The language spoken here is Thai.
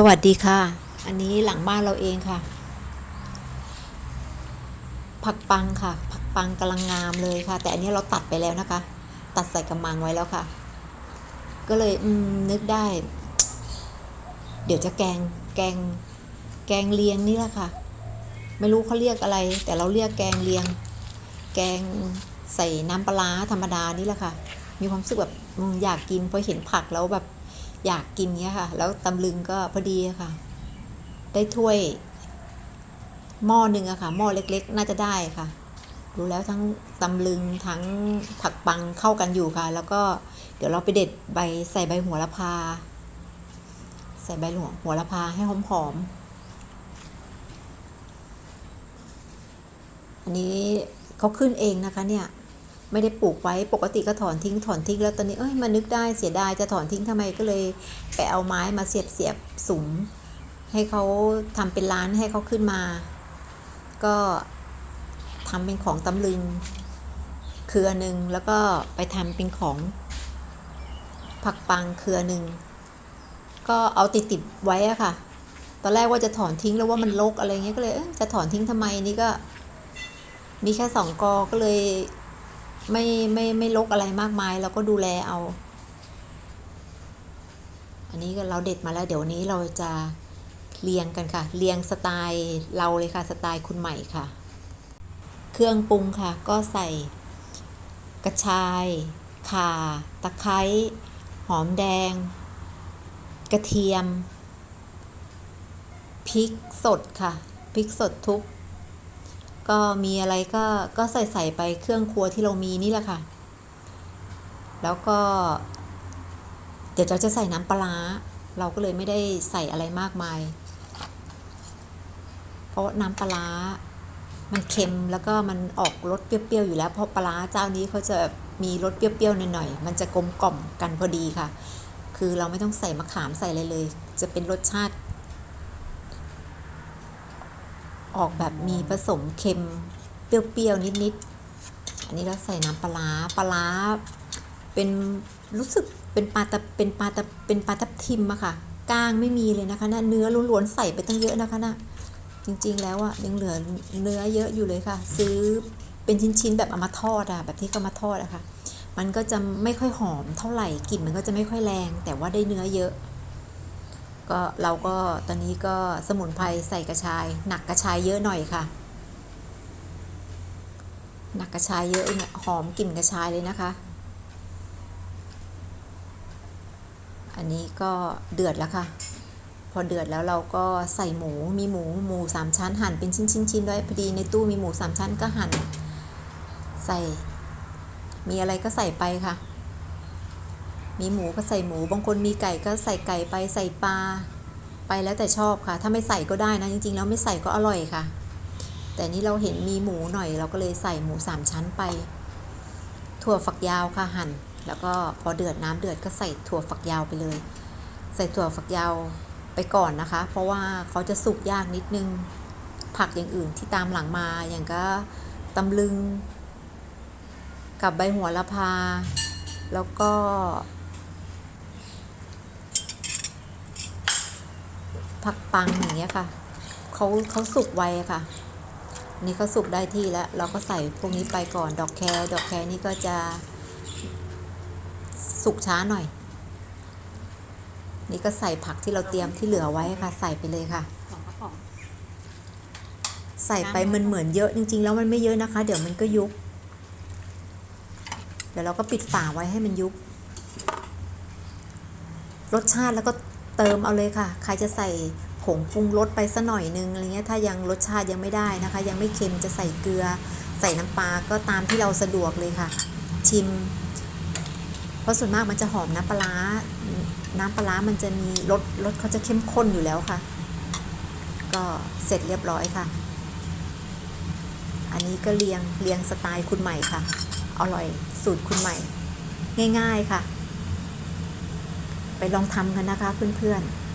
สวัสดีค่ะ อันนี้หลังบ้านเราเองค่ะ ผักปังค่ะ ผักปังกำลังงามเลยค่ะ แต่อันนี้เราตัดไปแล้วนะคะ ตัดใส่กระมังไว้แล้วค่ะ ก็เลยอืมนึกได้ เดี๋ยวจะแกง แกง แกงเลียงนี่แหละค่ะ ไม่รู้เขาเรียกอะไร แต่เราเรียกแกงเลียง แกงใส่น้ำปลาธรรมดานี่แหละค่ะ มีความรู้สึกแบบอืมอยากกินพอเห็นผักแล้วแบบ อยากกินเนี้ยค่ะ แล้วตำลึงก็พอดีค่ะ ได้ถ้วย หม้อหนึ่งอะค่ะ หม้อเล็ก ๆ น่าจะได้ค่ะ ดูแล้วทั้งตำลึงทั้งผักปังเข้ากันอยู่ค่ะ แล้วก็เดี๋ยวเราไปเด็ดใบใส่ใบหัวละพา ใส่ใบหัวหัวละพาให้หอมๆอันนี้เขาขึ้นเองนะคะเนี่ย ไม่ได้ปลูกไว้ปกติก็ถอนทิ้งถอนทิ้งแล้วตอนนี้เอ้ยมานึกได้เสียดายจะถอนทิ้งทำไมก็เลยไปเอาไม้มาเสียบเสียบสุม ให้เขาทำเป็นร้านให้เขาขึ้นมา ก็ทำเป็นของตำลึงเครือหนึ่งแล้วก็ไปทำเป็นของผักปังเครือหนึ่งก็เอาติดติดๆไว้อะค่ะ ตอนแรกว่าจะถอนทิ้งแล้วว่ามันรกอะไรเงี้ยก็เลยจะถอนทิ้งทำไมนี่ก็ มีแค่สองกอก็เลย ไม่ไม่ไม่ลกอะไรมากมายเราก็ดูแลเอา อันนี้ก็เราเด็ดมาแล้ว เดี๋ยวนี้เราจะเรียงกันค่ะ เรียงสไตล์เราเลยค่ะ สไตล์คุณใหม่ค่ะ เครื่องปรุงค่ะ ก็ใส่กระชายข่า ตะไคร้ หอมแดง กระเทียม พริกสดค่ะ พริกสดทุบ ก็มีอะไรก็ก็ใส่ใส่ไปเครื่องครัวที่เรามีนี่แหละค่ะ แล้วก็ เดี๋ยวเราจะใส่น้ำปลาเราก็เลยไม่ได้ใส่อะไรมากมาย เพราะน้ำปลามันเค็มแล้วก็มันออกรสเปรี้ยวๆอยู่แล้วเพราะปลาร้าเจ้านี้เขาจะมีรสเปรี้ยวๆหน่อยๆมันจะกลมกล่อมกันพอดีค่ะ คือเราไม่ต้องใส่มะขามใส่อะไรเลย จะเป็นรสชาติ ออกแบบมีผสมเค็มเปรี้ยวๆนิดๆ อันนี้เราใส่น้ำปลาปลาเป็นรู้สึกเป็นปลาตะเป็นปลาตะเป็นปลาทับทิมอะค่ะก้างไม่มีเลยนะคะนะเนื้อล้วนๆใส่ไปตั้งเยอะนะคะนะจริงๆแล้วอะยังเหลือเนื้อเยอะอยู่เลยค่ะ ซื้อเป็นชิ้นๆแบบเอามาทอดอะแบบที่เขามาทอดอะค่ะ มันก็จะไม่ค่อยหอมเท่าไหร่กลิ่นมันก็จะไม่ค่อยแรง แต่ว่าได้เนื้อเยอะ ก็เราก็ตอนนี้ก็สมุนไพรใส่กระชาย หนักกระชายเยอะหน่อยค่ะ หนักกระชายเยอะเนี่ยหอมกลิ่นกระชายเลยนะคะ อันนี้ก็เดือดแล้วค่ะ พอเดือดแล้วเราก็ใส่หมูมีหมูหมูสามชั้นหั่นเป็นชิ้นชิ้นชิ้นด้วยพอดีในตู้มีหมูสามชั้นก็หั่น ใส่ มีอะไรก็ใส่ไปค่ะ มีหมูก็ใส่หมู บางคนมีไก่ก็ใส่ไก่ไปใส่ปลาไปแล้วแต่ชอบค่ะ ถ้าไม่ใส่ก็ได้นะ จริงๆ แล้วไม่ใส่ก็อร่อยค่ะ แต่นี้เราเห็นมีหมูหน่อยเราก็เลยใส่หมูสามชั้นไป ถั่วฝักยาวค่ะหั่น แล้วก็พอเดือดน้ำเดือดก็ใส่ถั่วฝักยาวไปเลย ใส่ถั่วฝักยาวไปก่อนนะคะ เพราะว่าเขาจะสุกยากนิดนึง ผักอย่างอื่นที่ตามหลังมาอย่างก็ตำลึง กับใบหัวละพา แล้วก็ ผักปังอย่างเงี้ยค่ะเขาเขาสุกไวค่ะ นี่เขาสุกได้ที่แล้ว เราก็ใส่พวกนี้ไปก่อนดอกแครดอกแครนี่ก็จะ สุกช้าหน่อย นี่ก็ใส่ผักที่เราเตรียมที่เหลือไว้ค่ะ ใส่ไปเลยค่ะ ใส่ไปมันเหมือนเยอะจริง ๆ แล้วมันไม่เยอะนะคะ เดี๋ยวมันก็ยุบเดี๋ยวเราก็ปิดฝาไว้ให้มันยุบรสชาติแล้วก็ เติมเอาเลยค่ะ ใครจะใส่ผงปรุงรสไปสัหน่อยนึงอะไรเงี้ยถ้ายังรสชาติยังไม่ได้นะคะ ยังไม่เค็มจะใส่เกลือ ใส่น้ำปลาก็ตามที่เราสะดวกเลยค่ะ ชิม เพราะส่วนมากมันจะหอมน้ำปลาน้ำปลาร้ามันจะมีรสรสเขาจะเข้มข้นอยู่แล้วค่ะ ก็เสร็จเรียบร้อยค่ะ อันนี้ก็เรียงเรียงสไตล์คุณใหม่ค่ะ อร่อยสูตรคุณใหม่ ง่าย ๆค่ะ ไปลองทำกันนะคะเพื่อนๆ